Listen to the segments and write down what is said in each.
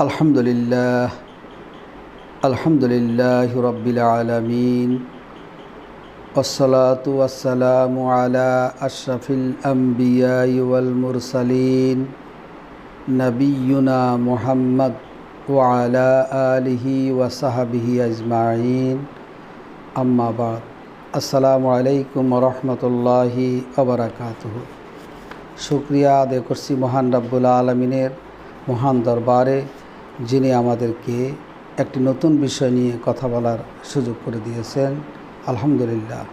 الحمد لله الحمد لله رب العالمين والصلاة والسلام على أشرف الأنبياء والمرسلين نبينا محمد وعلى آله وصحبه أجمعين أما بعد السلام عليكم ورحمة الله وبركاته শুক্রিয়া আদায় করছি মহান রাব্বুল আলমিনের মহান দরবারে যিনি আমাদেরকে একটি নতুন বিষয় নিয়ে কথা বলার সুযোগ করে দিয়েছেন, আলহামদুলিল্লাহ।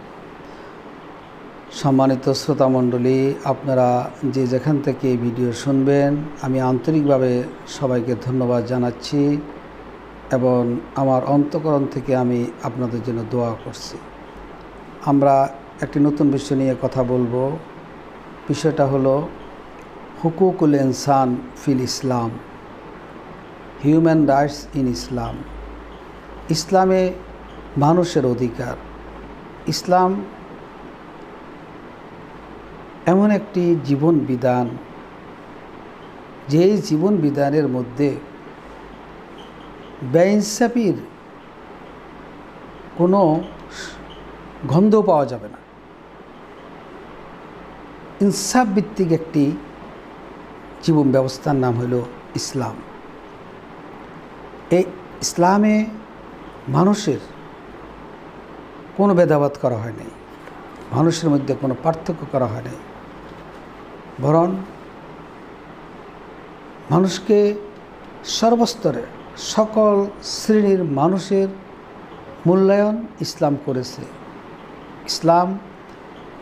সম্মানিত শ্রোতামণ্ডলী আপনারা যে যেখান থেকে ভিডিও শুনবেন, আমি আন্তরিকভাবে সবাইকে ধন্যবাদ জানাচ্ছি এবং আমার অন্তকরণ থেকে আমি আপনাদের জন্য দোয়া করছি। আমরা একটি নতুন বিষয় নিয়ে কথা বলব। বিষয়টা হলো, হুকুকুল ইনসান ফিল ইসলাম। Human rights in Islam. ইসলামে মানুষের অধিকার। ইসলাম এমন একটি জীবন বিধান, যেই জীবন বিধানের মধ্যে বেইনসাফির কোনো গন্ধ পাওয়া যাবে না। ইনসাফ ভিত্তিক একটি জীবন ব্যবস্থার নাম হলো ইসলাম। এই ইসলামে মানুষের কোনো ভেদাভেদ করা হয় নাই। মানুষের মধ্যে কোনো পার্থক্য করা হয় নাই। বরং মানুষকে সর্বস্তরে সকল শ্রেণির মানুষের মূল্যায়ন ইসলাম করেছে। ইসলাম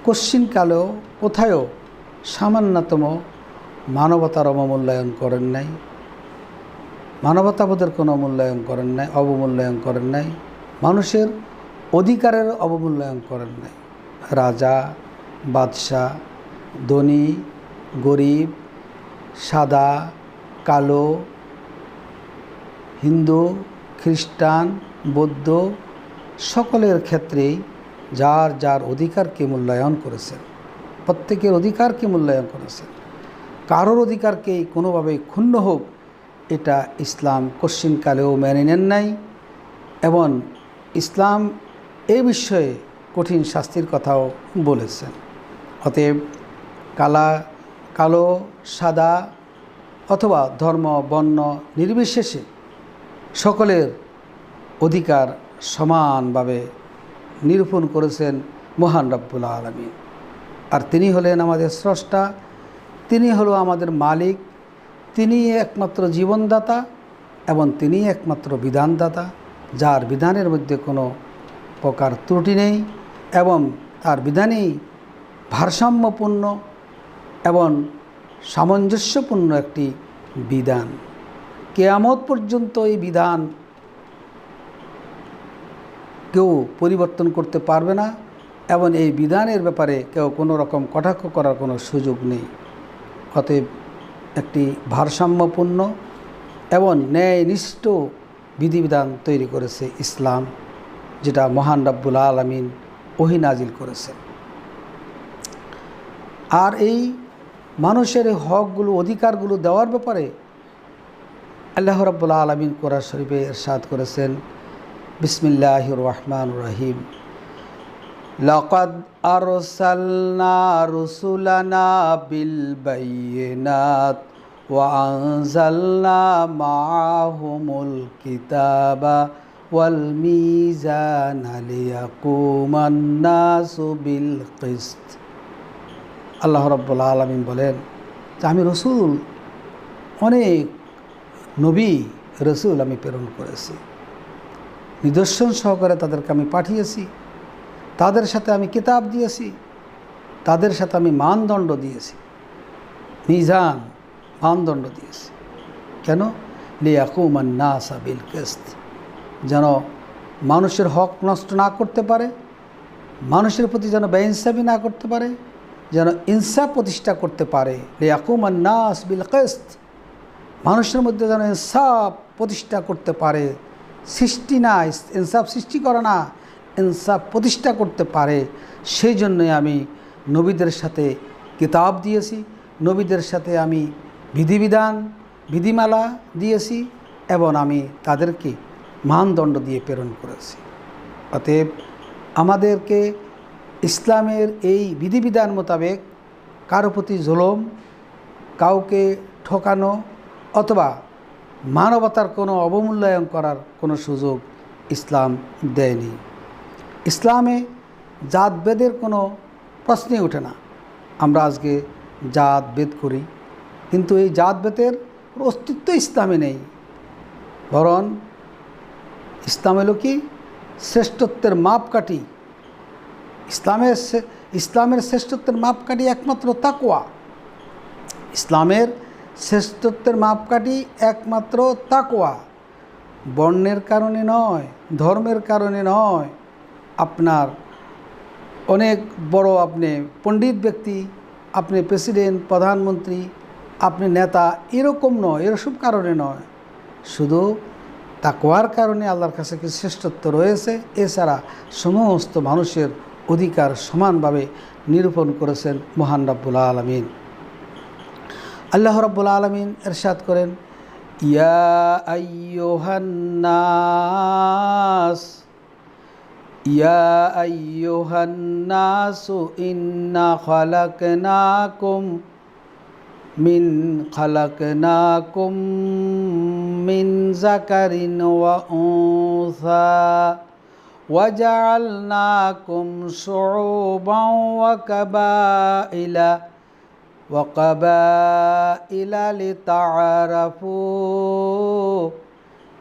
কশ্চিনকালেও কোথায়ও সামান্যতম মানবতার অবমূল্যায়ন করেন নাই। মানবতাবোধের কোনো মূল্যায়ন করেন নাই, অবমূল্যায়ন করেন নাই, মানুষের অধিকারের অবমূল্যায়ন করেন নাই। রাজা, বাদশাহ, ধনী, গরিব, সাদা, কালো, হিন্দু, খ্রিস্টান, বৌদ্ধ, সকলের ক্ষেত্রেই যার যার অধিকারকে মূল্যায়ন করেছেন, প্রত্যেকের অধিকারকে মূল্যায়ন করেছেন। কারোর অধিকারকেই কোনোভাবেই ক্ষুণ্ণ হোক এটা ইসলাম কশ্চিনকালেও মেনে নেন নাই এবং ইসলাম এই বিষয়ে কঠিন শাস্তির কথাও বলেছেন। অতএব কালা, কালো, সাদা অথবা ধর্ম, বর্ণ নির্বিশেষে সকলের অধিকার সমানভাবে নিরূপণ করেছেন মহান রব্বুল আলমী আর তিনি হলেন আমাদের স্রষ্টা, তিনি হলো আমাদের মালিক তিনি একমাত্র জীবনদাতা এবং তিনি একমাত্র বিধানদাতা, যার বিধানের মধ্যে কোনো প্রকার ত্রুটি নেই এবং তার বিধানেই ভারসাম্যপূর্ণ এবং সামঞ্জস্যপূর্ণ একটি বিধান। কেয়ামত পর্যন্ত এই বিধান কেউ পরিবর্তন করতে পারবে না এবং এই বিধানের ব্যাপারে কেউ কোনো রকম কটাক্ষ করার কোনো সুযোগ নেই। অতএব একটি ভারসাম্যপূর্ণ এবং ন্যায়নিষ্ঠ বিধিবিধান তৈরি করেছে ইসলাম যেটা মহান রাব্বুল আলমিন ওহিনাজিল করেছে আর এই মানুষের এই হকগুলো অধিকারগুলো দেওয়ার ব্যাপারে আল্লাহ রাব্বুল আলমিন কোরআন শরীফে এরশাদ করেছেন বিসমিল্লাহ রহমান রহিম لقد أرسلنا رسلنا بالبينات وأنزلنا معهم الكتاب والميزان ليقوم الناس بالقسط আল্লাহ রব্বুল আলমিন বলেন যে আমি রসুল অনেক নবী রসুল আমি প্রেরণ করেছি নিদর্শন সহকারে তাদেরকে আমি পাঠিয়েছি তাদের সাথে আমি কিতাব দিয়েছি তাদের সাথে আমি মানদণ্ড দিয়েছি মিজান মানদণ্ড দিয়েছে। কেন? লিয়াকুমান না সাবিল কেস্ত। যেন মানুষের হক নষ্ট না করতে পারে, মানুষের প্রতি যেন বেইনসাফি না করতে পারে, যেন ইনসাফ প্রতিষ্ঠা করতে পারে। লিয়াকুমান নাস বিল কেস্ত। মানুষের মধ্যে যেন ইনসাফ প্রতিষ্ঠা করতে পারে। সৃষ্টি না, ইনসাফ সৃষ্টি করে না, ইনসাফ প্রতিষ্ঠা করতে পারে। সেই জন্যই আমি নবীদের সাথে কিতাব দিয়েছি। নবীদের সাথে আমি বিধিবিধান, বিধিমালা দিয়েছি এবং আমি তাদেরকে মানদণ্ড দিয়ে প্রেরণ করেছি। অতএব আমাদেরকে ইসলামের এই বিধিবিধান মোতাবেক কারও প্রতি জুলম, কাউকে ঠকানো অথবা মানবতার কোনো অবমূল্যায়ন করার কোনো সুযোগ ইসলাম দেয়নি। ইসলামে জাতভেদের কোনো প্রশ্নই ওঠে না। আমরা আজকে জাত ভেদ করি। কিন্তু এই জাতভেদের অস্তিত্ব ইসলামে নেই। বরং ইসলাম হলো কি? শ্রেষ্ঠত্বের মাপকাঠি। ইসলামের ইসলামের শ্রেষ্ঠত্বের মাপকাঠি একমাত্র তাকোয়া ইসলামের শ্রেষ্ঠত্বের মাপকাঠি একমাত্র তাকোয়া বর্ণের কারণে নয়, ধর্মের কারণে নয়। আপনার অনেক বড় আপনি পণ্ডিত ব্যক্তি, আপনি প্রেসিডেন্ট, প্রধানমন্ত্রী আপনি নেতা এরকম নয় এরসব কারণে নয়। শুধু তাকোয়ার কারণে আল্লাহর কাছে কি শ্রেষ্ঠত্ব রয়েছে, এছাড়া সমস্ত মানুষের অধিকার সমানভাবে নিরূপণ করেছেন মহান রাব্বুল আলমিন। আল্লাহ রাব্বুল আলমিন এরশাদ করেন, ইয়া আইয়ুহান্নাস, ইয়া আইয়ুহান্নাসু ইন্না খালাকনাকুম من خلقناكم من ذكر وأنثى وجعلناكم شعوبا وقبائل وقبائل لتعارفوا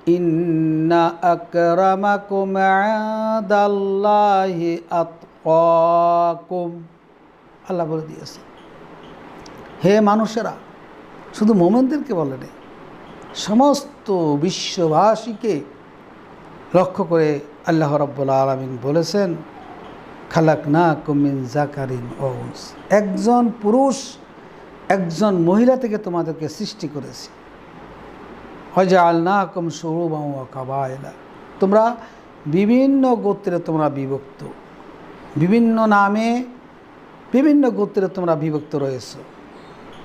إن أكرمكم عند الله أتقاكم. الله بردي أصلا হে মানুষেরা, শুধু মোমেনদেরকে বলেনি, সমস্ত বিশ্ববাসীকে লক্ষ্য করে আল্লাহ রব্বুল আলমিন বলেছেন খালাক না কুমিন জাকারিন ওস একজন পুরুষ একজন মহিলা থেকে তোমাদেরকে সৃষ্টি করেছি। হজা আল্লাহ কুম সরুবা তোমরা বিভিন্ন গোত্রে তোমরা বিভক্ত। বিভিন্ন নামে বিভিন্ন গোত্রে তোমরা বিভক্ত রয়েছে।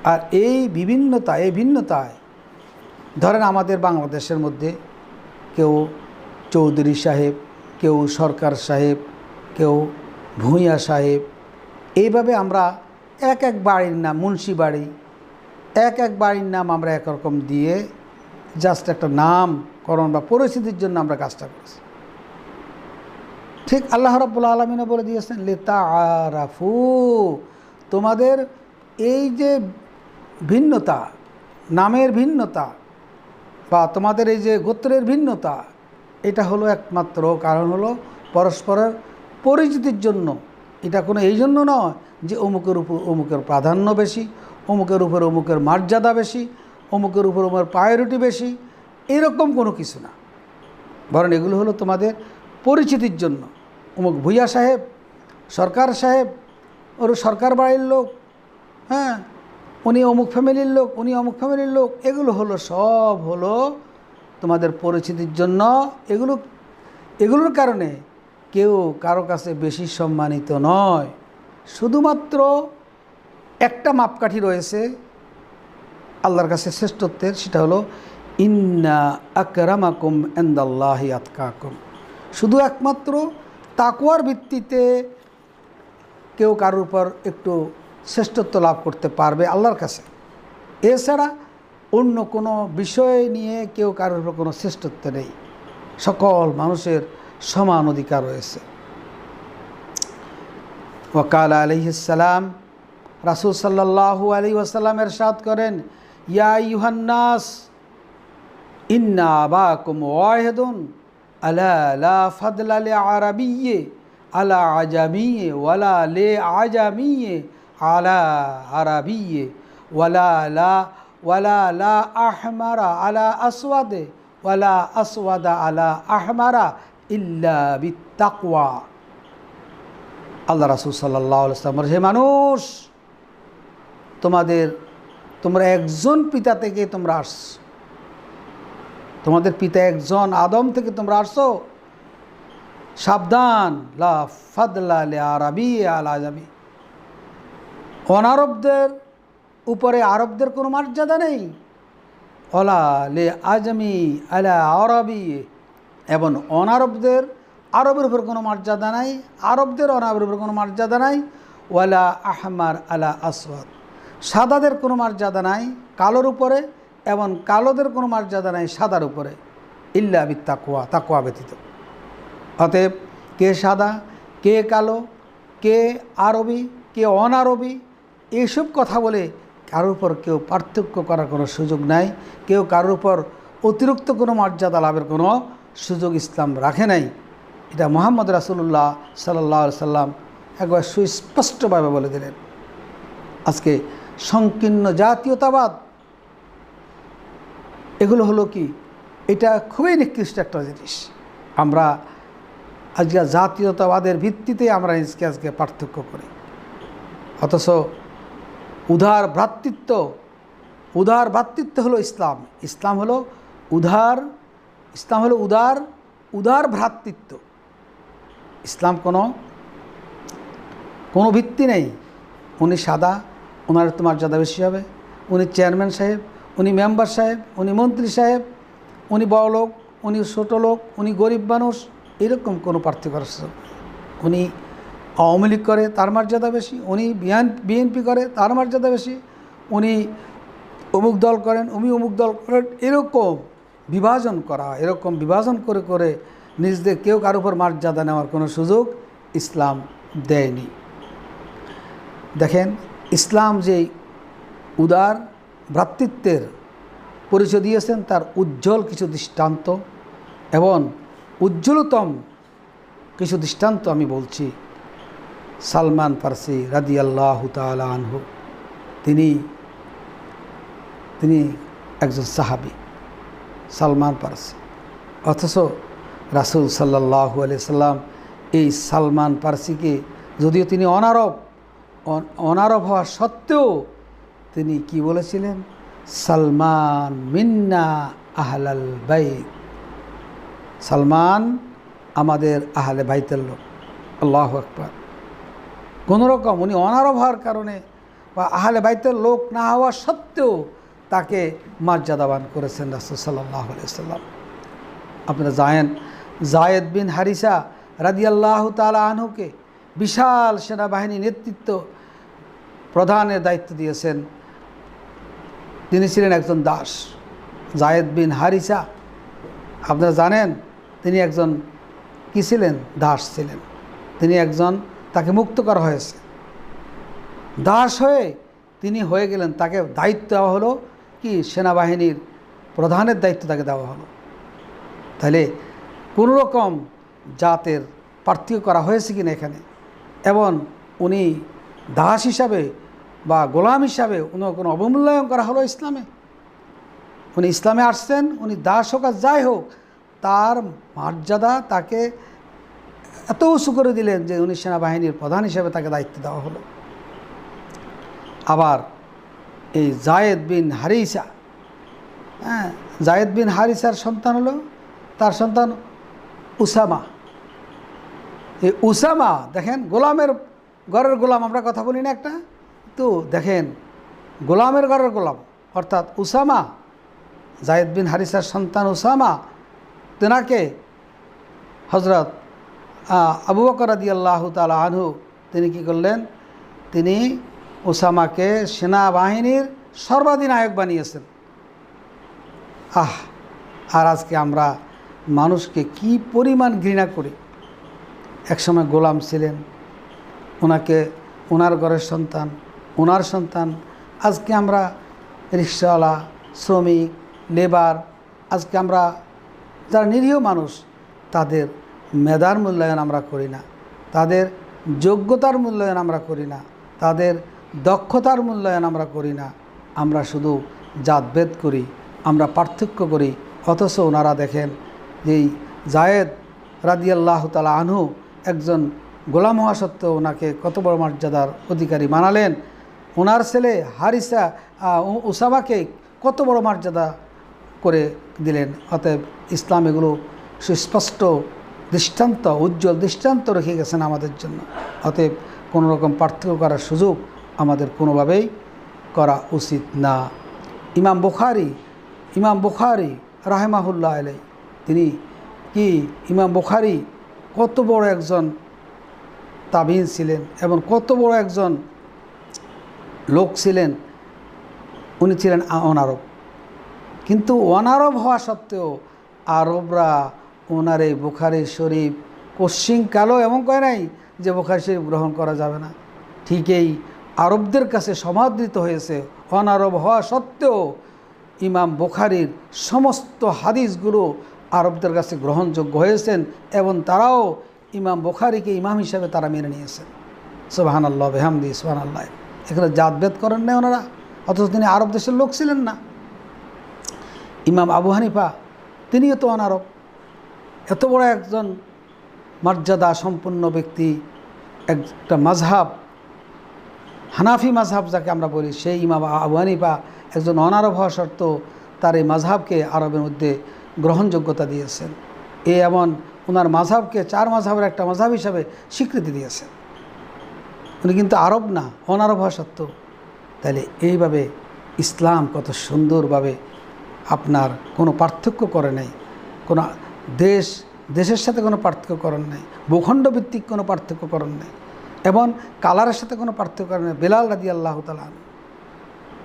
আর এই বিভিন্নতা, এই ভিন্নতায়, ধরেন আমাদের বাংলাদেশের মধ্যে কেউ চৌধুরী সাহেব, কেউ সরকার সাহেব, কেউ ভূঁইয়া সাহেব, এইভাবে আমরা এক এক বাড়ির নাম, মুন্সি বাড়ি, এক এক বাড়ির নাম আমরা একরকম দিয়ে জাস্ট একটা নামকরণ বা পরিস্থিতির জন্য আমরা কাজটা করেছি। ঠিক আল্লাহ রব্বুল আলমিনও বলে দিয়েছেন লেতা আরাফু তোমাদের এই যে ভিন্নতা, নামের ভিন্নতা বা তোমাদের এই যে গোত্রের ভিন্নতা, এটা হলো একমাত্র কারণ হলো পরস্পরের পরিচিতির জন্য। এটা কোনো এই জন্য নয় যে অমুকের উপর অমুকের প্রাধান্য বেশি, অমুকের উপর অমুকের মর্যাদা বেশি, অমুকের উপর অমুকের প্রায়োরিটি বেশি, এরকম কোনো কিছু না। বরং এগুলো হলো তোমাদের পরিচিতির জন্য। অমুক ভূঁইয়া সাহেব, সরকার সাহেব, ওর সরকার বাড়ির লোক হ্যাঁ উনি অমুক ফ্যামিলির লোক, উনি অমুক ফ্যামিলির লোক, এগুলো হলো, সব হলো তোমাদের পরিচিতির জন্য। এগুলো, এগুলোর কারণে কেউ কারও কাছে বেশি সম্মানিত নয়। শুধুমাত্র একটা মাপকাঠি রয়েছে, আল্লাহর কাছে শ্রেষ্ঠত্বের, সেটা হলো, ইন্না আকরামাকুম এন্দাল্লাহি আতকাকুম। শুধু একমাত্র তাকুয়ার ভিত্তিতে কেউ কারোর উপর একটু শ্রেষ্ঠত্ব লাভ করতে পারবে আল্লাহর কাছে। এছাড়া অন্য কোনো বিষয় নিয়ে কেউ কারোর কোনো শ্রেষ্ঠত্ব নেই। সকল মানুষের সমান অধিকার রয়েছে। ওকাল আলহিসাল্লাম রাসুল সাল্লাহু আলী ওসাল্লাম এরশাদ করেন, ইয়া ইউহান্নাস ইন্না আবাকুম ওয়াহেদুন, আলা ফাদলা আরবিয়ে আলা আজামিয়ে ওয়ালা লে আজামিয়ে আলা আরবিয়ে, ওয়ালা লা ওয়ালা লা আহমারা আলা আসওয়াদে, ওয়ালা আসওয়াদা আলা আহমারা ইল্লা বিত্তাকওয়া। আল্লাহ রাসুল সাল্লাহ হে মানুষ, তোমাদের, তোমরা একজন পিতা থেকে তোমরা আস তোমাদের পিতা একজন আদম থেকে তোমরা আসছো। সাবধান, লা ফাদলা লে আরবি আল আজামি অনারবদের উপরে আরবদের কোনো মর্যাদা নেই। অলা লে আজমি আলা আরবি। এবং অনারবদের আরবের উপর কোনো মর্যাদা নাই, আরবদের অনারবের উপর কোনো মর্যাদা নাই। ওয়ালা আহমার আলা আসওয়াদ। সাদাদের কোনো মর্যাদা নাই কালোর উপরে, এবং কালোদের কোনো মর্যাদা নাই সাদার উপরে। ইল্লা বি তাকুয়া তাকুয়া ব্যতীত। অতএব কে সাদা, কে কালো, কে আরবি, কে অনারবি এইসব কথা বলে কারোর উপর কেউ পার্থক্য করার কোনো সুযোগ নাই, কেউ কারোর উপর অতিরিক্ত কোনো মর্যাদা লাভের কোনো সুযোগ ইসলাম রাখে নাই। এটা মোহাম্মদ রাসুল্লাহ সাল্লাহ সাল্লাম একবার সুস্পষ্টভাবে বলে দিলেন। আজকে সংকীর্ণ জাতীয়তাবাদ, এগুলো হলো কি? এটা খুবই নিকৃষ্ট একটা জিনিস। আমরা আজকে জাতীয়তাবাদের ভিত্তিতে আমরা আজকে আজকে পার্থক্য করি। অথচ উদার ভ্রাতৃত্ব উদার ভ্রাতৃত্ব হলো ইসলাম। ইসলাম হলো উদার, ইসলাম হলো উদার উদার ভ্রাতৃত্ব। ইসলাম কোনো কোনো ভিত্তি নেই। উনি সাদা ওনার তো মর্যাদা বেশি হবে। উনি চেয়ারম্যান সাহেব, উনি মেম্বার সাহেব, উনি মন্ত্রী সাহেব, উনি বড় লোক, উনি ছোটো লোক, উনি গরিব মানুষ, এরকম কোনো পার্থক্য উনি আওয়ামী লীগ করে, তার মর্যাদা বেশি, উনি বিএন, বিএনপি করে, তার মর্যাদা বেশি, উনি অমুক দল করেন, উনি অমুক দল করেন, এরকম বিভাজন করা, এরকম বিভাজন করে করে নিজেদের কেউ কারোর উপর মর্যাদা নেওয়ার কোনো সুযোগ ইসলাম দেয়নি। দেখেন, ইসলাম যে উদার ভ্রাতৃত্বের পরিচয় দিয়েছেন, তার উজ্জ্বল কিছু দৃষ্টান্ত এবং উজ্জ্বলতম কিছু দৃষ্টান্ত আমি বলছি। সালমান ফার্সি রাদি আল্লাহ আনহু, তিনি তিনি একজন সাহাবি, সালমান পারসি। অথচ রাসুল সাল্লাহ সাল্লাম এই সালমান পারসিকে যদিও তিনি অনারব অনারব হওয়া সত্ত্বেও তিনি কি বলেছিলেন? সালমান মিন্না আহলাল বাইত। সালমান আমাদের আহলে বাইতের লোক। আল্লাহ আকবর। কোনোরকম উনি অনারব হওয়ার কারণে বা আহলে বাইতের লোক না হওয়া সত্ত্বেও তাকে মর্যাদাবান করেছেন রাসুল সাল্লাহ সাল্লাম আপনারা জায়েন জায়েদ বিন হারিসা রাদিয়াল্লাহ তালা আনহুকে বিশাল সেনাবাহিনী নেতৃত্ব প্রধানের দায়িত্ব দিয়েছেন। তিনি ছিলেন একজন দাস। জায়েদ বিন হারিসা, আপনারা জানেন, তিনি একজন কী ছিলেন? দাস ছিলেন। তিনি একজন তাকে মুক্ত করা হয়েছে। দাস হয়ে তিনি হয়ে গেলেন, তাকে দায়িত্ব দেওয়া হলো কি? সেনাবাহিনীর প্রধানের দায়িত্ব তাকে দেওয়া হলো। তাহলে কোনো রকম জাতের পার্থক্য করা হয়েছে কিনা এখানে? এবং উনি দাস হিসাবে বা গোলাম হিসাবে উনি কোনো অবমূল্যায়ন করা হলো ইসলামে? উনি ইসলামে আসছেন, উনি দাস হোক আর যাই হোক, তার মর্যাদা তাকে এত উঁচু করে দিলেন যে উনি সেনাবাহিনীর প্রধান হিসেবে তাকে দায়িত্ব দেওয়া হলো। আবার এই জায়েদ বিন হারিসা হ্যাঁ জায়েদ বিন হারিসার সন্তান হলো, তার সন্তান উসামা। এই উসামা, দেখেন গোলামের ঘরের গোলাম, আমরা কথা বলি না একটা তো দেখেন গোলামের ঘরের গোলাম, অর্থাৎ উসামা, জায়েদ বিন হারিসার সন্তান উসামা, তেনাকে হজরত আবু বকর আদি আল্লাহ তালা আনহু, তিনি কি করলেন? তিনি ওসামাকে সেনাবাহিনীর সর্বাধিনায়ক বানিয়েছেন। আহ, আর আজকে আমরা মানুষকে কি পরিমাণ ঘৃণা করি। একসময় গোলাম ছিলেন ওনাকে ওনার ঘরের সন্তান ওনার সন্তান। আজকে আমরা রিক্সাওয়ালা, শ্রমিক, লেবার, আজকে আমরা যারা নিরীহ মানুষ, তাদের মেধার মূল্যায়ন আমরা করি না। তাদের যোগ্যতার মূল্যায়ন আমরা করি না। তাদের দক্ষতার মূল্যায়ন আমরা করি না। আমরা শুধু জাতভেদ করি, আমরা পার্থক্য করি। অথচ ওনারা দেখেন যেই জায়েদ রাদিয়াল্লাহ তালা আনহু একজন গোলাম হওয়া সত্ত্বেও ওনাকে কত বড় মর্যাদার অধিকারী মানালেন। ওনার ছেলে হারিসা উসামাকে কত বড় মর্যাদা করে দিলেন। অতএব ইসলাম এগুলো সুস্পষ্ট দৃষ্টান্ত, উজ্জ্বল দৃষ্টান্ত রেখে গেছেন আমাদের জন্য। অতএব কোনো রকম পার্থক্য করার সুযোগ আমাদের কোনোভাবেই করা উচিত না। ইমাম বুখারি ইমাম বুখারি রাহেমাহুল্লাহ আলাই তিনি কি, ইমাম বুখারি কত বড় একজন তাবিন ছিলেন এবং কত বড় একজন লোক ছিলেন, উনি ছিলেন অনারব। কিন্তু অনারব হওয়া সত্ত্বেও আরবরা ওনার এই বুখারি, শরীফ কালো এমন কয় নাই যে বুখারি শরীফ গ্রহণ করা যাবে না। ঠিক এই আরবদের কাছে সমাদৃত হয়েছে। অনারব হওয়া সত্ত্বেও ইমাম বুখারির সমস্ত হাদিসগুলো আরবদের কাছে গ্রহণযোগ্য হয়েছেন এবং তারাও ইমাম বুখারিকে ইমাম হিসাবে তারা মেনে নিয়েছেন। সোবাহান আল্লাহ বেহামদি সোহান আল্লাহ এখানে জাতভেদ করেন নাই ওনারা, অথচ তিনি আরব দেশের লোক ছিলেন না। ইমাম আবু হানিফা, তিনিও তো অনারব। এত বড় একজন মর্যাদা সম্পন্ন ব্যক্তি, একটা মাঝহাব, হানাফি মাঝহাব যাকে আমরা বলি, সেই ইমাম আবু হানিফা একজন অনারব হওয়া সত্ত্বেও তার এই মাঝহাবকে আরবের মধ্যে গ্রহণযোগ্যতা দিয়েছেন। এ এমন ওনার মাঝহাবকে চার মাঝহাবের একটা মাঝহাব হিসাবে স্বীকৃতি দিয়েছেন। উনি কিন্তু আরব না অনারব হওয়া সত্ত্বেও। তাহলে এইভাবে ইসলাম কত সুন্দরভাবে আপনার কোনো পার্থক্য করে নাই, কোনো দেশ, দেশের সাথে কোনো পার্থক্য করেন নাই ভূখণ্ড ভিত্তিক কোনো পার্থক্য করেন নাই, এবং কালারের সাথে কোনো পার্থক্য করেন নাই। বেলাল রাজি আল্লাহ তালা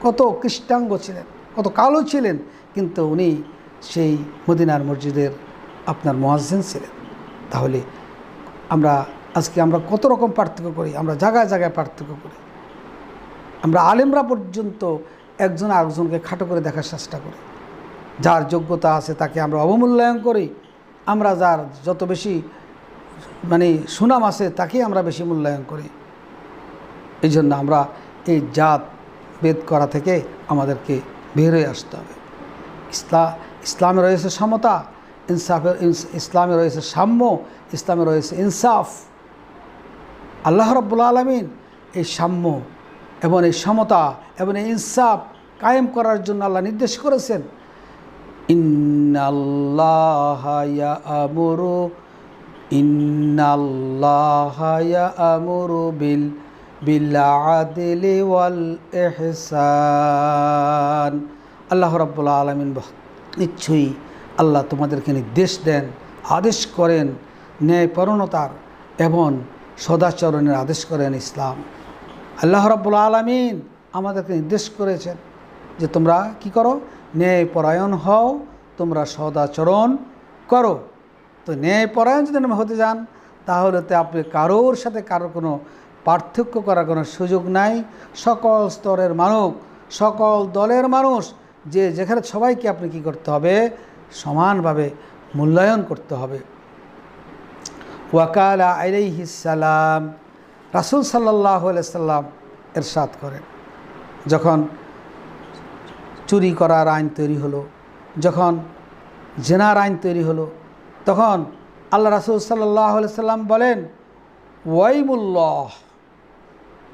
কত কৃষ্টাঙ্গ ছিলেন, কত কালো ছিলেন, কিন্তু উনি সেই মদিনার মসজিদের আপনার মহাজেন ছিলেন। তাহলে আমরা আজকে আমরা কত রকম পার্থক্য করি, আমরা জায়গায় জায়গায় পার্থক্য করি। আমরা আলেমরা পর্যন্ত একজন আরেকজনকে খাটো করে দেখার চেষ্টা করি। যার যোগ্যতা আছে তাকে আমরা অবমূল্যায়ন করি আমরা যার যত বেশি মানে সুনাম আছে তাকেই আমরা বেশি মূল্যায়ন করি। এই জন্য আমরা এই জাত বেদ করা থেকে আমাদেরকে বের হয়ে আসতে হবে। ইসলা, ইসলামে রয়েছে সমতা ইনসাফের ইনস- ইসলামে রয়েছে সাম্য, ইসলামে রয়েছে ইনসাফ। আল্লাহ রব্বুল আলমিন এই সাম্য এবং এই সমতা এবং এই ইনসাফ কায়েম করার জন্য আল্লাহ নির্দেশ করেছেন। ইন্নাল্লাহ আমরু ইন্নাল্লাহ আমরু বিল বিল আদলি ওয়াল ইহসান। আল্লাহ রাব্বুল আলামিন নিশ্চয়ই আল্লাহ তোমাদেরকে নির্দেশ দেন, আদেশ করেন, ন্যায়পরণতার এবং সদাচরণের আদেশ করেন ইসলাম। আল্লাহ রাব্বুল আলামিন আমাদেরকে নির্দেশ করেছেন যে তোমরা কি করো? ন্যায়পরায়ণ হও, তোমরা সদাচরণ করো। তো ন্যায়পরায়ণ যদি হতে যান, তাহলে তো আপনি কারোর সাথে কারোর কোনো পার্থক্য করার কোনো সুযোগ নাই। সকল স্তরের মানুষ, সকল দলের মানুষ, যে যেখানে সবাইকে আপনি কি করতে হবে? সমানভাবে মূল্যায়ন করতে হবে। ওয়াকালা আলাইহিসালাম রাসুল সাল্লাহ সাল্লাম এরশাদ করেন। যখন চুরি করার আইন তৈরি হলো। যখন জেনার আইন তৈরি হলো, তখন আল্লাহ রাসুল সাল্লাহ সাল্লাম বলেন, ওয়াইমুল্লাহ,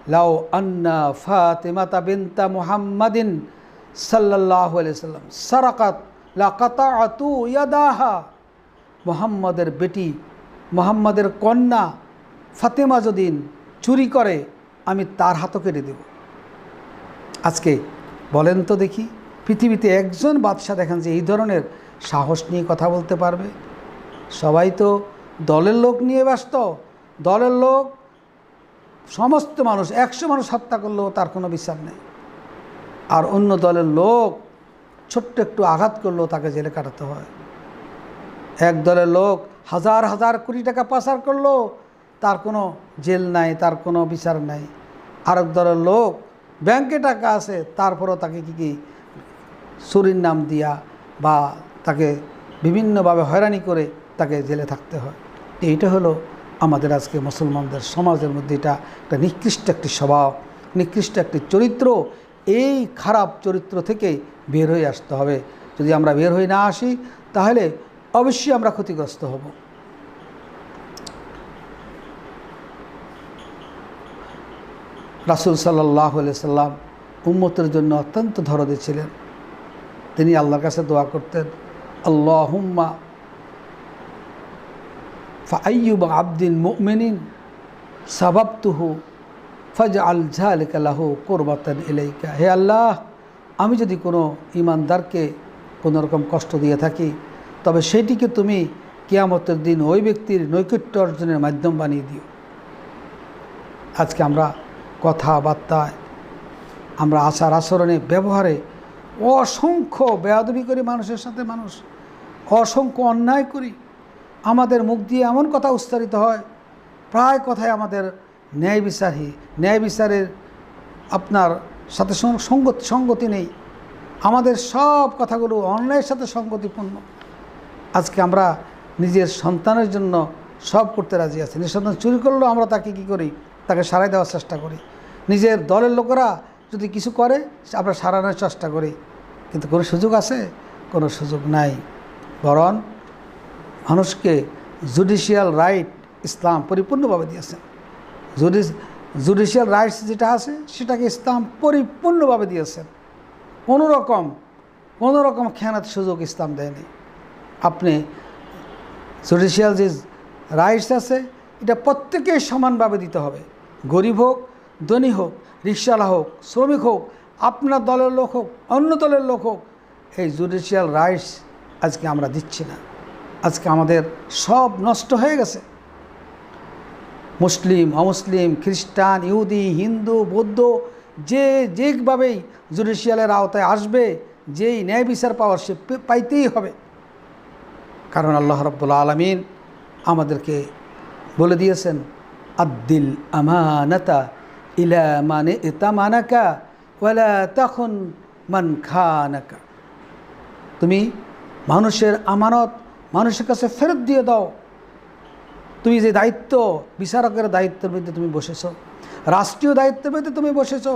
লাউ আন্না ফাতেমাতা বিনতা মুহাম্মাদিন সাল্লাহ সাল্লাম, সারাকাত লাকাতা আতু ইয়াদাহা। মোহাম্মদের বেটি, মোহাম্মদের কন্যা ফাতেমা যদি চুরি করে, আমি তার হাতও কেটে দেব। আজকে বলেন তো দেখি। পৃথিবীতে একজন বাদশাহ দেখেন যে এই ধরনের সাহস নিয়ে কথা বলতে পারবে। সবাই তো দলের লোক নিয়ে ব্যস্ত। দলের লোক, সমস্ত মানুষ, একশো মানুষ হত্যা করলেও তার কোনো বিচার নেই। আর অন্য দলের লোক ছোট্ট একটু আঘাত করলেও তাকে জেলে কাটাতে হয়। এক দলের লোক হাজার হাজার কোটি টাকা পাচার করল তার কোনো জেল নাই, তার কোনো বিচার নাই। আরেক দলের লোক ব্যাংকে টাকা আছে, তারপরও তাকে কি কি চুরির নাম দিয়া বা তাকে বিভিন্নভাবে হয়রানি করে তাকে জেলে থাকতে হয়। এইটা হলো আমাদের আজকে মুসলমানদের সমাজের মধ্যে এটা একটা নিকৃষ্ট একটি স্বভাব, নিকৃষ্ট একটি চরিত্র। এই খারাপ চরিত্র থেকে বের হয়ে আসতে হবে। যদি আমরা বের হয়ে না আসি, তাহলে অবশ্যই আমরা ক্ষতিগ্রস্ত হব। রাসুল সাল্লাহ সাল্লাম উম্মতের জন্য অত্যন্ত ধরদে ছিলেন। তিনি আল্লাহর কাছে দোয়া করতেন, আল্লাহুম্মা ফাইয়ুব আব্দিন মুমিনিন সাবাবতুহু ফজ আল ঝালিকা লাহু কোরবাতান এলাইকা হে আল্লাহ, আমি যদি কোনো ইমানদারকে কোনো রকম কষ্ট দিয়ে থাকি, তবে সেটিকে তুমি কেয়ামতের দিন ওই ব্যক্তির নৈকট্য অর্জনের মাধ্যম বানিয়ে দিও। আজকে আমরা কথাবার্তায়, আমরা আচার আচরণে ব্যবহারে অসংখ্য বেয়াদবি করি মানুষের সাথে মানুষ, অসংখ্য অন্যায় করি। আমাদের মুখ দিয়ে এমন কথা উচ্চারিত হয়, প্রায় কথায় আমাদের ন্যায় বিচারই ন্যায় বিচারের আপনার সাথে সঙ্গতি সঙ্গতি নেই। আমাদের সব কথাগুলো অন্যায়ের সাথে সঙ্গতিপূর্ণ। আজকে আমরা নিজের সন্তানের জন্য সব করতে রাজি আছি। নিঃসন্তান চুরি করলেও আমরা তাকে কি করি? তাকে সারাই দেওয়ার চেষ্টা করি। নিজের দলের লোকেরা যদি কিছু করে, আমরা সারানোর চেষ্টা করি। কিন্তু কোনো সুযোগ আছে? কোনো সুযোগ নাই। বরং মানুষকে জুডিশিয়াল রাইট ইসলাম পরিপূর্ণভাবে দিয়েছেন জুডিস জুডিশিয়াল রাইটস যেটা আছে, সেটাকে ইসলাম পরিপূর্ণভাবে দিয়েছেন কোনো রকম কোনো রকম খেয়ানাত সুযোগ ইসলাম দেয়নি। আপনি জুডিশিয়াল যে রাইটস আছে, এটা প্রত্যেকেই সমানভাবে দিতে হবে। গরিব হোক, ধনী হোক রিক্সাওয়ালা হোক, শ্রমিক হোক, আপনার দলের লোক হোক, অন্য দলের লোক হোক, এই জুডিশিয়াল রাইটস আজকে আমরা দিচ্ছি না। আজকে আমাদের সব নষ্ট হয়ে গেছে। মুসলিম, অমুসলিম, খ্রিস্টান, ইহুদি, হিন্দু, বৌদ্ধ, যে যেভাবেই জুডিশিয়ালের আওতায় আসবে, যেই ন্যায় বিচার পাওয়ার সে পাইতেই হবে। কারণ আল্লাহ রব্বুল আলমিন আমাদেরকে বলে দিয়েছেন, আদ্দিল আমানাতা ইলা মানে ইতামানাকা ওয়ালা তখন মান খানাকা। তুমি মানুষের আমানত, মানুষের কাছে ফেরত দিয়ে দাও। তুমি যে দায়িত্ব, বিচারকের দায়িত্বের মধ্যে তুমি বসেছ, রাষ্ট্রীয় দায়িত্বের মধ্যে তুমি বসেছ,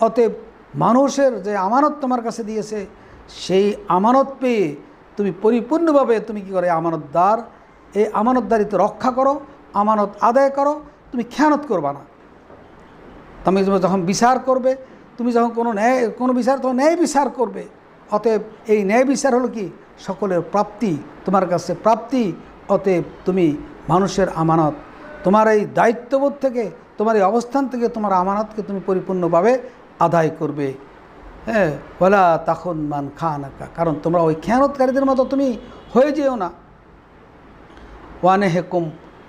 অতএব মানুষের যে আমানত তোমার কাছে দিয়েছে, সেই আমানত পেয়ে তুমি পরিপূর্ণভাবে তুমি কি করে আমানতদার? এই আমানতদারিত্ব রক্ষা করো, আমানত আদায় করো, তুমি খেয়ানত করবা না। তুমি যখন বিচার করবে, তুমি যখন কোনো ন্যায় কোনো বিচার তখন ন্যায় বিচার করবে। অতএব এই ন্যায় বিচার হলো কি? সকলের প্রাপ্তি, তোমার কাছে প্রাপ্তি। অতএব তুমি মানুষের আমানত। তোমার এই দায়িত্ববোধ থেকে, তোমার এই অবস্থান থেকে তোমার আমানতকে তুমি পরিপূর্ণভাবে আদায় করবে। হ্যাঁ বলা তখন মান খান কারণ তোমরা ওই খেয়ানতকারীদের মতো তুমি হয়ে যেও না। ওয়ানে হেকুম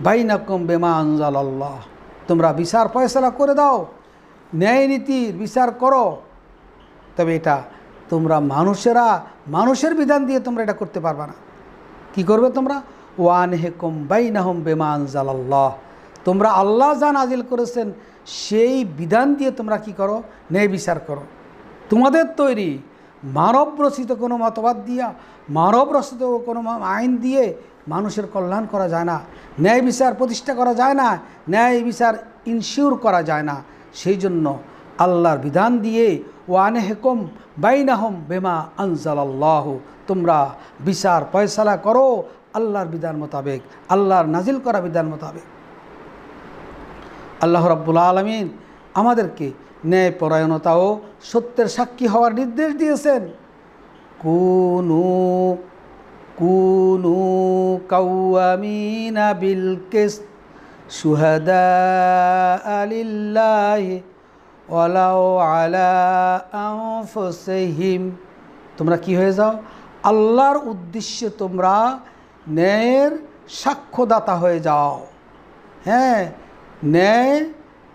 বাইনাকুম বেমা আনজাল আল্লাহ তোমরা বিচার ফয়সলা করে দাও। ন্যায় নীতির বিচার করো। তবে এটা তোমরা মানুষেরা, মানুষের বিধান দিয়ে তোমরা এটা করতে পারবে না। কি করবে তোমরা? ওয়ান হেকুম বাইনাহম বেমা আনজাল আল্লাহ তোমরা আল্লাহ যা নাজিল করেছেন, সেই বিধান দিয়ে তোমরা কি করো? ন্যায় বিচার করো। তোমাদের তৈরি মানব রচিত কোনো মতবাদ দিয়া মানব রচিত কোনো আইন দিয়ে মানুষের কল্যাণ করা যায় না। ন্যায় বিচার প্রতিষ্ঠা করা যায় না। ন্যায় বিচার ইনশিওর করা যায় না। সেই জন্য আল্লাহর বিধান দিয়ে ওয়ানে হেকম বাইনাহম বেমা আনজাল আল্লাহ তোমরা বিচার, ফয়সালা করো আল্লাহর বিধান মোতাবেক, আল্লাহর নাজিল করা বিধান মোতাবেক। আল্লাহ রাব্বুল আলমিন আমাদেরকে ন্যায় পরায়ণতা ও সত্যের সাক্ষী হওয়ার নির্দেশ দিয়েছেন। কুনু কুনু কাউয়ামিনা বিল কিসত। শুহাদা আলিল্লাহি ওয়ালাউ আলা আনফুসিহিম। তোমরা কি হয়ে যাও? আল্লাহর উদ্দেশ্যে তোমরা ন্যায়ের সাক্ষ্যদাতা হয়ে যাও। হ্যাঁ ন্যায়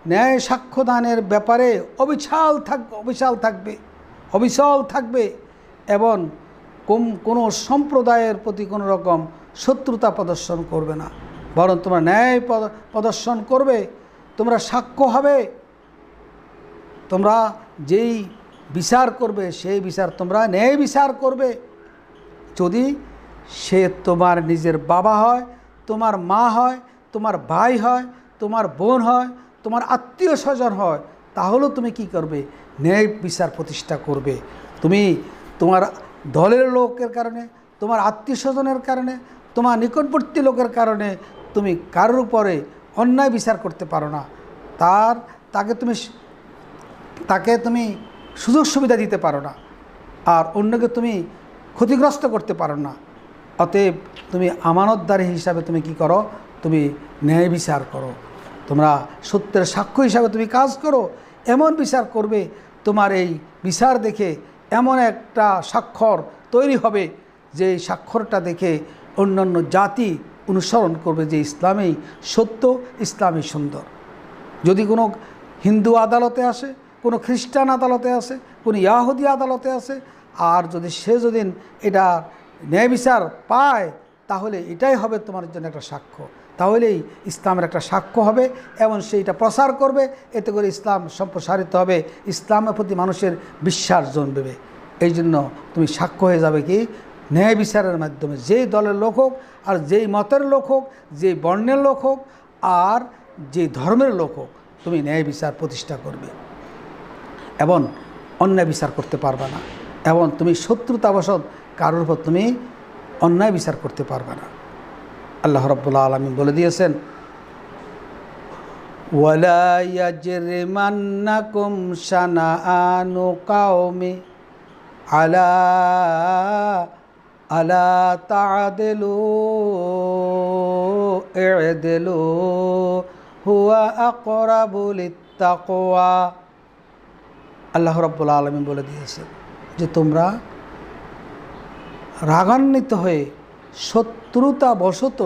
ন্যায় সাক্ষ্যদানের ব্যাপারে অবিশাল থাক, অবিশাল থাকবে অবিশাল থাকবে এবং কোন, কোনো সম্প্রদায়ের প্রতি কোনো রকম শত্রুতা প্রদর্শন করবে না। বরং তোমরা ন্যায় প্রদর্শন করবে, তোমরা সাক্ষ্য হবে। তোমরা যেই বিচার করবে, সেই বিচার তোমরা ন্যায় বিচার করবে। যদি সে তোমার নিজের বাবা হয়, তোমার মা হয়, তোমার ভাই হয়, তোমার বোন হয়, তোমার আত্মীয় স্বজন হয়, তাহলেও তুমি কি করবে? ন্যায় বিচার প্রতিষ্ঠা করবে। তুমি তোমার দলের লোকের কারণে, তোমার আত্মীয় স্বজনের কারণে, তোমার নিকটবর্তী লোকের কারণে তুমি কারোর উপরে অন্যায় বিচার করতে পারো না। তার, তাকে তুমি তাকে তুমি সুযোগ সুবিধা দিতে পারো না। আর অন্যকে তুমি ক্ষতিগ্রস্ত করতে পারো না। অতএব তুমি আমানতদারী হিসাবে তুমি কি করো? তুমি ন্যায় বিচার করো। তোমরা সত্যের সাক্ষ্য হিসাবে তুমি কাজ করো। এমন বিচার করবে, তোমার এই বিচার দেখে এমন একটা স্বাক্ষর তৈরি হবে, যে স্বাক্ষরটা দেখে অন্যান্য জাতি অনুসরণ করবে যে ইসলামেই সত্য, ইসলামই সুন্দর। যদি কোনো হিন্দু আদালতে আসে, কোনো খ্রিস্টান আদালতে আসে, কোনো ইয়াহুদি আদালতে আসে, আর যদি সে যদি এটা ন্যায় বিচার পায়, তাহলে এটাই হবে তোমার জন্য একটা সাক্ষ্য। তাহলেই ইসলামের একটা সাক্ষ্য হবে, এবং সেইটা প্রসার করবে, এতে করে ইসলাম সম্প্রসারিত হবে, ইসলামের প্রতি মানুষের বিশ্বাস জন্মবে। এই জন্য তুমি সাক্ষ্য হয়ে যাবে কি? ন্যায় বিচারের মাধ্যমে, যেই দলের লোক হোক আর যেই মতের লোক হোক, যেই বর্ণের লোক হোক আর যে ধর্মের লোক হোক, তুমি ন্যায় বিচার প্রতিষ্ঠা করবে। এবং অন্যায় বিচার করতে পারবে না। এবং তুমি শত্রুতাবশত কারোর উপর তুমি অন্যায় বিচার করতে পারবে না। আল্লাহ রব্বুল্লা আলমী বলে দিয়েছেন আলা আলা তা'দিলু, ই'দিলু, হুয়া আকরাবু লিত্তাকওয়া। আল্লাহ রব্বুল আলমী বলে দিয়েছেন যে তোমরা রাগান্বিত হয়ে শত্রুতা বশত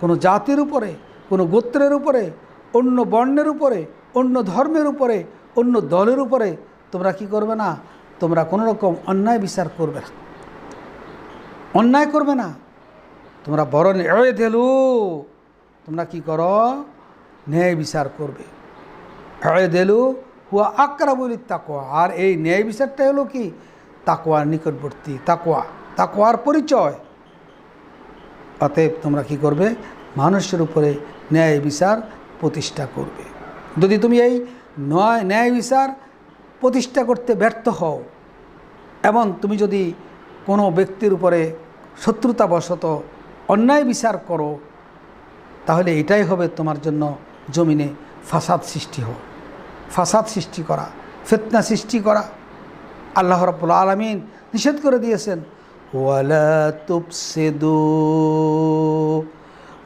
কোনো জাতির উপরে, কোনো গোত্রের উপরে, অন্য বর্ণের উপরে, অন্য ধর্মের উপরে, অন্য দলের উপরে তোমরা কি করবে না? তোমরা কোনো রকম অন্যায় বিচার করবে না। অন্যায় করবে না। তোমরা বরণ এড়ে দিলু, তোমরা কি করো? ন্যায় বিচার করবে। এড়ে দিলু, হুয়া আকরা বলি তাকোয়া আর এই ন্যায় বিচারটা হলো কি? তাকোয়ার নিকটবর্তী, তাকোয়া। তাকোয়ার পরিচয়। অতএব তোমরা কি করবে? মানুষের উপরে ন্যায় বিচার প্রতিষ্ঠা করবে। যদি তুমি এই নয় ন্যায় বিচার প্রতিষ্ঠা করতে ব্যর্থ হও, এবং তুমি যদি কোনো ব্যক্তির উপরে শত্রুতাবশত অন্যায় বিচার করো, তাহলে এটাই হবে তোমার জন্য জমিনে ফাসাদ সৃষ্টি হোক ফাসাদ সৃষ্টি করা, ফেতনা সৃষ্টি করা। আল্লাহ রব্বুল আলমিন নিষেধ করে দিয়েছেন, ওয়ালা তুপসেদু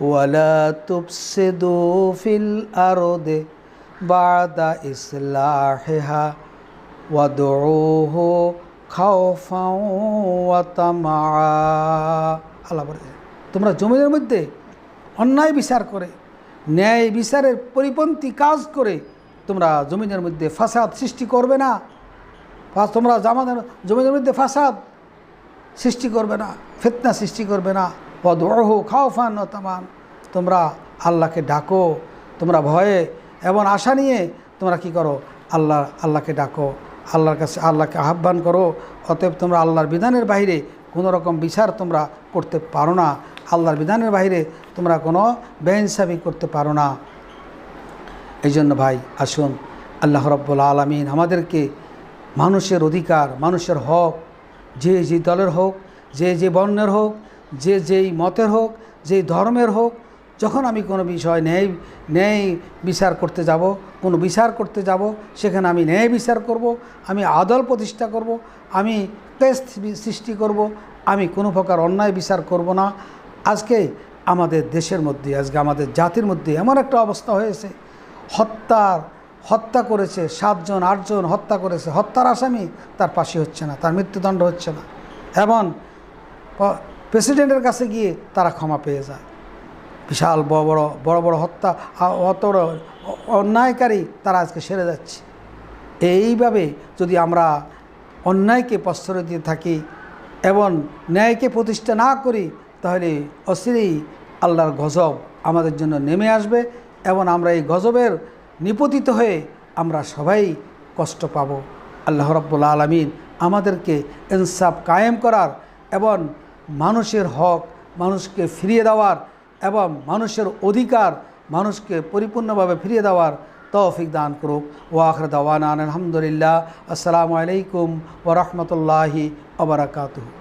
ওয়ালা তুপসেদু ফিল আরদে বাদা ইসলাহেহা ওয়াদুহু আল্লাহ তোমরা জমিনের মধ্যে অন্যায় বিচার করে, ন্যায় বিচারের পরিপন্থী কাজ করে তোমরা জমিনের মধ্যে ফাসাদ সৃষ্টি করবে না। তোমরা জামানের জমিনের মধ্যে ফাসাদ সৃষ্টি করবে না, ফিতনা সৃষ্টি করবে না। পদ ওহো খাও ফান তামান। তোমরা আল্লাহকে ডাকো, তোমরা ভয়ে এবং আশা নিয়ে তোমরা কি করো? আল্লাহ, আল্লাহকে ডাকো। আল্লাহর কাছে আল্লাহকে আহ্বান করো। অতএব তোমরা আল্লাহর বিধানের বাইরে কোনো রকম বিচার তোমরা করতে পারো না। আল্লাহর বিধানের বাইরে তোমরা কোনো বেইনসাফি করতে পারো না। এই জন্য ভাই, আসুন, আল্লাহ রব্বুল আলমিন আমাদেরকে মানুষের অধিকার, মানুষের হক, যে যে দলের হোক, যে যে বর্ণের হোক, যে যেই মতের হোক যেই ধর্মের হোক যখন আমি কোনো বিষয় ন্যায় ন্যায় বিচার করতে যাব, কোনো বিচার করতে যাব, সেখানে আমি ন্যায় বিচার করব, আমি আদল প্রতিষ্ঠা করব, আমি টেস্ট সৃষ্টি করব, আমি কোনো প্রকার অন্যায় বিচার করব না। আজকে আমাদের দেশের মধ্যে, আজকে আমাদের জাতির মধ্যে এমন একটা অবস্থা হয়েছে। হত্যার, হত্যা করেছে সাতজন, আটজন, হত্যা করেছে, হত্যার আসামি তার পাশে হচ্ছে না, তার মৃত্যুদণ্ড হচ্ছে না। প- প্রেসিডেন্টের কাছে গিয়ে তারা ক্ষমা পেয়ে যায়। বিশাল বড় বড় বড় বড় হত্যা অত অন্যায়কারী তারা আজকে সেরে যাচ্ছে। এইভাবে যদি আমরা অন্যায়কে প্রশ্রয় দিয়ে থাকি এবং ন্যায়কে প্রতিষ্ঠা না করি, তাহলে অচিরেই আল্লাহর গজব আমাদের জন্য নেমে আসবে এবং আমরা এই গজবের নিপতিত হয়ে আমরা সবাই কষ্ট পাব। আল্লাহ রব্বুল আলমিন আমাদেরকে ইনসাফ কায়েম করার এবং মানুষের হক, মানুষকে ফিরিয়ে দেওয়ার এবং মানুষের অধিকার মানুষকে পরিপূর্ণভাবে ফিরিয়ে দেওয়ার তৌফিক দান করুক। ওয়াখর দাওয়ান আলহামদুলিল্লাহ। আসসালামু আলাইকুম ওরহমতুল্লাহি ওবরাকাতুহ